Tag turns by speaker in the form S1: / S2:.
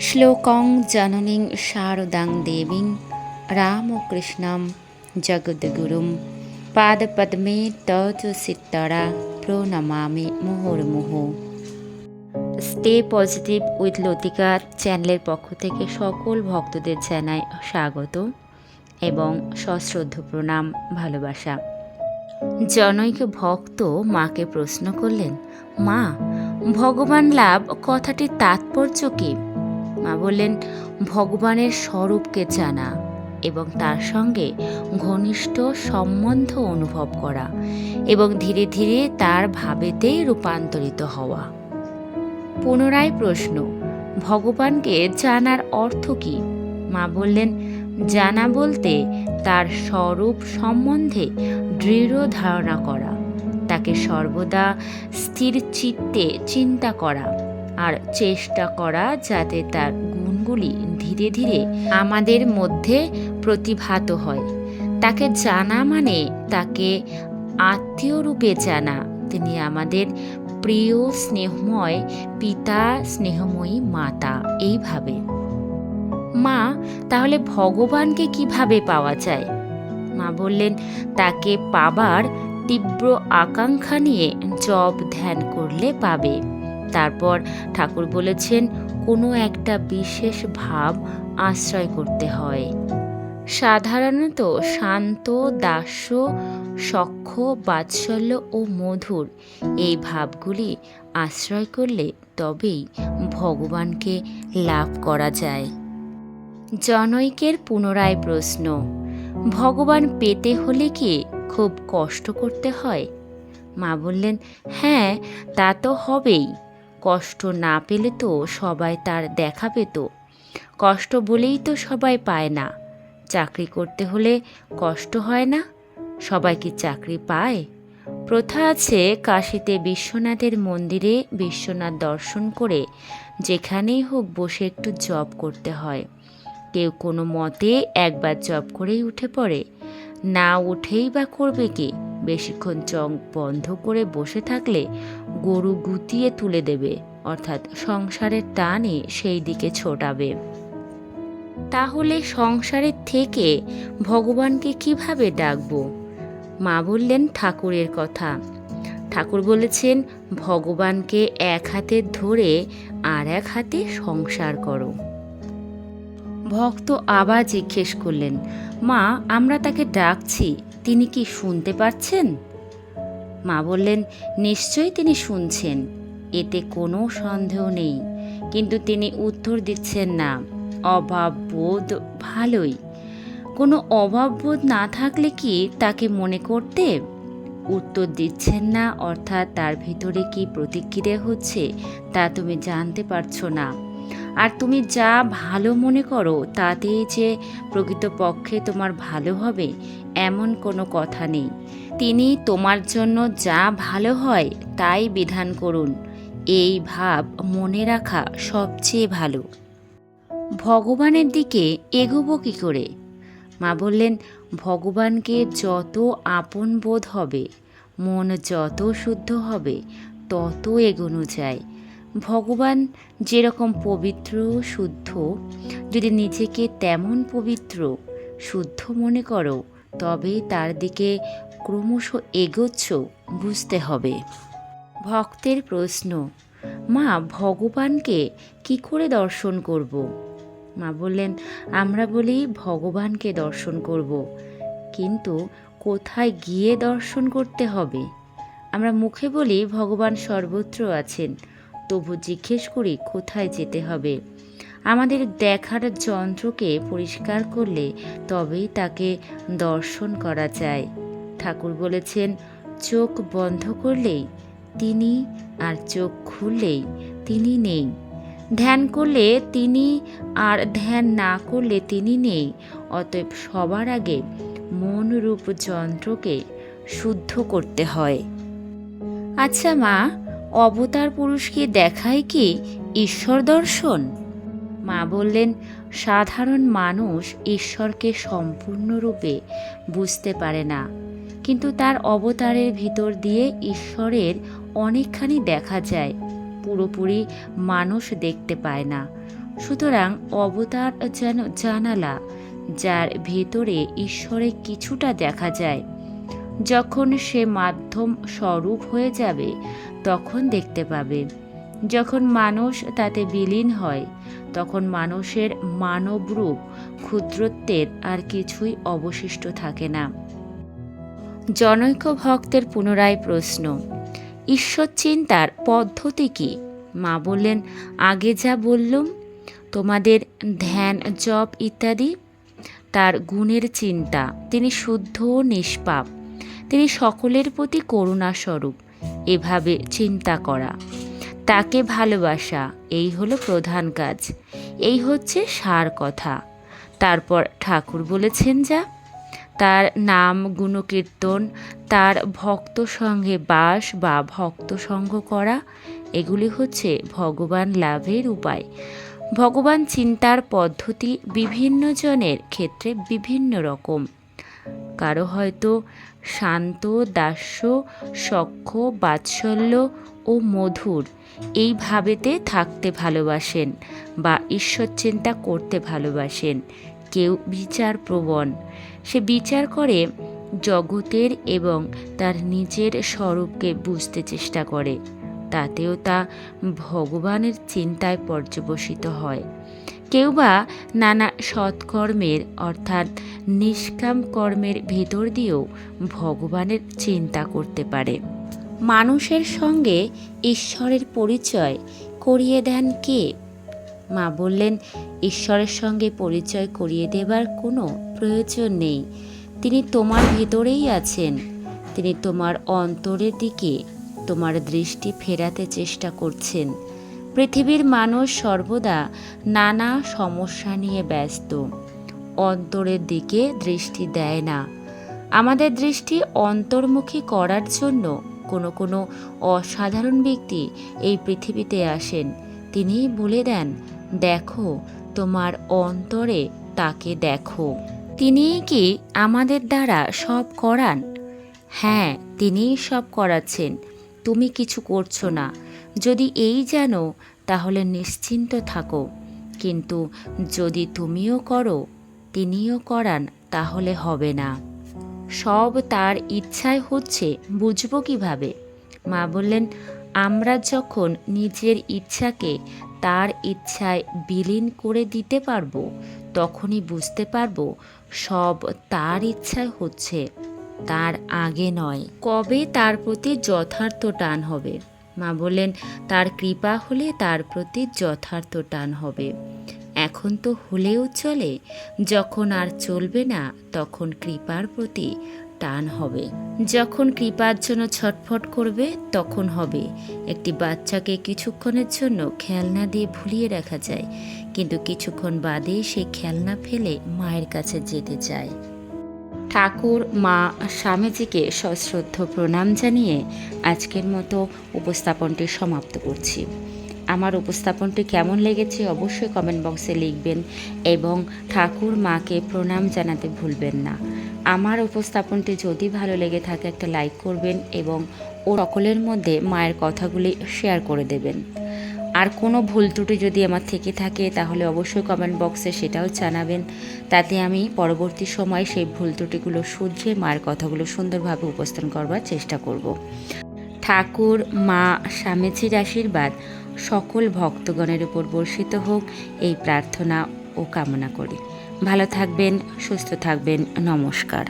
S1: শ্লোকং জননীং শারদাং দেবীং রামকৃষ্ণম জগদ্গুরুম পাদপদ্মে তজ প্রণমামি মুহুর্মুহ স্টে পজিটিভ উইথ লতিকা চ্যানেলের পক্ষ থেকে সকল ভক্তদের জানাই স্বাগত এবং সশ্রদ্ধ প্রণাম, ভালোবাসা। জনৈক ভক্ত মাকে প্রশ্ন করলেন, মা, ভগবান লাভ কথাটির তাৎপর্য কী? মা বললেন, ভগবানের স্বরূপকে জানা এবং তার সঙ্গে ঘনিষ্ঠ সম্বন্ধ অনুভব করা এবং ধীরে ধীরে তার ভাবেতে রূপান্তরিত হওয়া। পুনরায় প্রশ্ন, ভগবানকে জানার অর্থ কী? মা বললেন, জানা বলতে তার স্বরূপ সম্বন্ধে দৃঢ় ধারণা করা, তাকে সর্বদা স্থির চিত্তে চিন্তা করা আর চেষ্টা করা যাতে তার গুণগুলি ধীরে ধীরে আমাদের মধ্যে প্রতিভাত হয়। তাকে জানা মানে তাকে আত্মীয় রূপে জানা। তিনি আমাদের প্রিয় স্নেহময়, পিতা স্নেহময়ী মাতা। এইভাবে। মা, তাহলে ভগবানকে কীভাবে পাওয়া যায়? মা বললেন, তাকে পাবার তীব্র আকাঙ্ক্ষা নিয়ে জব ধ্যান করলে পাবে। তারপর ঠাকুর বলেছেন, কোনো একটা বিশেষ ভাব আশ্রয় করতে হয়। সাধারণত শান্ত, দাস্য সখ্য বাৎসল্য ও মধুর এই ভাবগুলি আশ্রয় করলে তবেই ভগবানকে লাভ করা যায়। জনৈকের পুনরায় প্রশ্ন, ভগবান পেতে হলে কি খুব কষ্ট করতে হয়? মা বললেন হ্যাঁ তা তো হবেই। কষ্ট না পেলে তো সবাই তার দেখা পেত। কষ্ট বলেই তো সবাই পায় না। চাকরি করতে হলে কষ্ট হয় না। সবাই কি চাকরি পায়? প্রথা আছে কাশিতে বিশ্বনাথের মন্দিরে বিশ্বনাথ দর্শন করে যেখানেই হোক বসে একটু জব করতে হয়। কেউ কোনো মতে একবার জব করেই উঠে পড়ে। না উঠেই বা করবে কি? বেশিক্ষণ চোখ বন্ধ করে বসে থাকলে গরু গুতিয়ে তুলে দেবে, অর্থাৎ সংসারের টানে সেই দিকে ছোটাবে। তাহলে সংসারের থেকে ভগবানকে কীভাবে ডাকবো? মা বললেন ঠাকুরের কথা। ঠাকুর বলেছেন, ভগবানকে এক হাতে ধরে আর এক হাতে সংসার করো। ভক্ত আবার জিজ্ঞেস করলেন, মা, আমরা তাকে ডাকছি, তিনি কি শুনতে পাচ্ছেন? মা বললেন, নিশ্চয়ই তিনি শুনছেন। এতে কোনো সন্দেহ নেই। কিন্তু তিনি উত্তর দিচ্ছেন না। অভাব বোধ ভালোই। কোনো অভাব বোধ না থাকলে কি তাকে মনে করতে? উত্তর দিচ্ছেন না, অর্থাৎ তার ভিতরে কি প্রতিক্রিয়া হচ্ছে তা তুমি জানতে পারছ না। আর তুমি যা ভালো মনে করো তাতেই যে প্রকৃতপক্ষে তোমার ভালো হবে, এমন কোনো কথা নেই। তিনি তোমার জন্য যা ভালো হয়, তাই বিধান করুন। এই ভাব মনে রাখা সবচেয়ে ভালো। ভগবানের দিকে এগোবো কী করে? মা বললেন, ভগবানকে যত আপন বোধ হবে, মন যত শুদ্ধ হবে, তত এগোনো যায়। ভগবান যেরকম পবিত্র, শুদ্ধ, যদি নিজেকে তেমন পবিত্র, শুদ্ধ মনে করো, তবে তার দিকে ক্রমশ এগোচ্ছ বুঝতে হবে। ভক্তের প্রশ্ন, মা, ভগবানকে কি করে দর্শন করব? মা বললেন, আমরা বলি ভগবানকে দর্শন করব, কিন্তু কোথায় গিয়ে দর্শন করতে হবে? আমরা মুখে বলি, ভগবান সর্বত্র আছেন। তবু জিজ্ঞেস করি কোথায় যেতে হবে। আমাদের দেখার যন্ত্রকে পরিষ্কার করলে তবেই তাকে দর্শন করা যায়। ঠাকুর বলেছেন, চোখ বন্ধ করলেই তিনি আর চোখ খুললেই তিনি নেই। ধ্যান করলে তিনি আর ধ্যান না করলে তিনি নেই। অতএব সবার আগে মনরূপ যন্ত্রকে শুদ্ধ করতে হয়। আচ্ছা মা অবতার পুরুষকে দেখায় কি ঈশ্বর দর্শন? মা বললেন, সাধারণ মানুষ ঈশ্বরকে সম্পূর্ণরূপে বুঝতে পারে না। কিন্তু তার অবতারের ভিতর দিয়ে ঈশ্বরের অনেকখানি দেখা যায়, পুরোপুরি মানুষ দেখতে পায় না। সুতরাং অবতার যেন জানালা, যার ভেতরে ঈশ্বরের কিছুটা দেখা যায়, যখন সে মাধ্যম স্বরূপ হয়ে যাবে তখন দেখতে পাবে। যখন মানুষ তাতে বিলীন হয়, তখন মানুষের মানবরূপ, ক্ষুদ্রত্বের আর কিছুই অবশিষ্ট থাকে না। জনৈক ভক্তের পুনরায় প্রশ্ন, ঈশ্বর চিন্তার পদ্ধতি কি? মা বললেন, আগে যা বললুম, তোমাদের ধ্যান, জপ ইত্যাদি, তার গুণের চিন্তা। তিনি শুদ্ধ ও নিষ্পাপ। তিনি সকলের প্রতি করুণা স্বরূপ এভাবে চিন্তা করা। তাকে ভালোবাসা, এই হলো প্রধান কাজ। এই হচ্ছে সার কথা। তারপর ঠাকুর বলেছেন যা, তার নাম গুণকীর্তন, তার ভক্ত সঙ্গে বাস বা ভক্ত সঙ্গ করা, এগুলি হচ্ছে ভগবান লাভের উপায়। ভগবান চিন্তার পদ্ধতি বিভিন্ন জনের ক্ষেত্রে বিভিন্ন রকম। কারও হয়তো শান্ত, দাস্য, সখ্য, বাৎসল্য ও মধুর। এই ভাবেতে থাকতে ভালোবাসেন বা ঈশ্বর চিন্তা করতে ভালোবাসেন। কেউ বিচার প্রবণ। সে বিচার করে জগতের এবং তার নিজের স্বরূপকে বুঝতে চেষ্টা করে। তাতেও তা ভগবানের চিন্তায় পর্যবসিত হয়। কেউ বা নানা সৎকর্মের, অর্থাৎ নিষ্কাম কর্মের ভেতর দিয়েও ভগবানের চিন্তা করতে পারে। মানুষের সঙ্গে ঈশ্বরের পরিচয় করিয়ে দেন কে? মা বললেন, ঈশ্বরের সঙ্গে পরিচয় করিয়ে দেবার কোনো প্রয়োজন নেই। তিনি তোমার ভেতরেই আছেন। তিনি তোমার অন্তরের দিকে তোমার দৃষ্টি ফেরাতে চেষ্টা করছেন। পৃথিবীর মানুষ সর্বদা নানা সমস্যা নিয়ে ব্যস্ত। অন্তরের দিকে দৃষ্টি দেয় না। আমাদের দৃষ্টি অন্তর্মুখী করার জন্য কোনো কোনো অসাধারণ ব্যক্তি এই পৃথিবীতে আসেন। তিনি বলে দেন, দেখো, তোমার অন্তরে তাকে দেখো। তিনিই কি আমাদের দ্বারা সব করান? হ্যাঁ তিনিই সব করাচ্ছেন। তুমি কিছু করছ না। যদি এই জানো, তাহলে নিশ্চিন্ত থাকো। কিন্তু যদি তুমিও করো, তিনিও করান, তাহলে হবে না। সব তার ইচ্ছায় হচ্ছে, বুঝব কীভাবে? মা বললেন, আমরা যখন নিজের ইচ্ছাকে তার ইচ্ছায় বিলীন করে দিতে পারব, তখনই বুঝতে পারব সব তার ইচ্ছায় হচ্ছে, তার আগে নয়। কবে তার প্রতি যথার্থ টান হবে? মা বললেন, তার কৃপা হলে তার প্রতি যথার্থ টান হবে। এখন তো হলেও চলে, যখন আর চলবে না, তখন কৃপার প্রতি টান হবে। যখন কৃপার জন্য ছটফট করবে, তখন হবে। একটি বাচ্চাকে কিছুক্ষণের জন্য খেলনা দিয়ে ভুলিয়ে রাখা যায়, কিন্তু কিছুক্ষণ বাদে সেই খেলনা ফেলে মায়ের কাছে যেতে চায়। ঠাকুর, মা, স্বামীজিকে সশ্রদ্ধ প্রণাম জানিয়ে আজকের মতো উপস্থাপনটি সমাপ্ত করছি। আমার উপস্থাপনটি কেমন লেগেছে অবশ্যই কমেন্ট বক্সে লিখবেন এবং ঠাকুর, মাকে প্রণাম জানাতে ভুলবেন না। আমার উপস্থাপনটি যদি ভালো লেগে থাকে একটা লাইক করবেন এবং ও সকলের মধ্যে মায়ের কথাগুলি শেয়ার করে দেবেন। আর কোনো ভুল ত্রুটি যদি আমার থেকে থাকে, তাহলে অবশ্যই কমেন্ট বক্সে সেটাও জানাবেন। তাতে আমি পরবর্তী সময় সেই ভুল ত্রুটিগুলো শুধরে মার কথাগুলো সুন্দরভাবে উপস্থাপন করবার চেষ্টা করব। ঠাকুর, মা, স্বামীজির আশীর্বাদ, সকল ভক্তগণের উপর বর্ষিত হোক, এই প্রার্থনা ও কামনা করি। ভালো থাকবেন, সুস্থ থাকবেন, নমস্কার।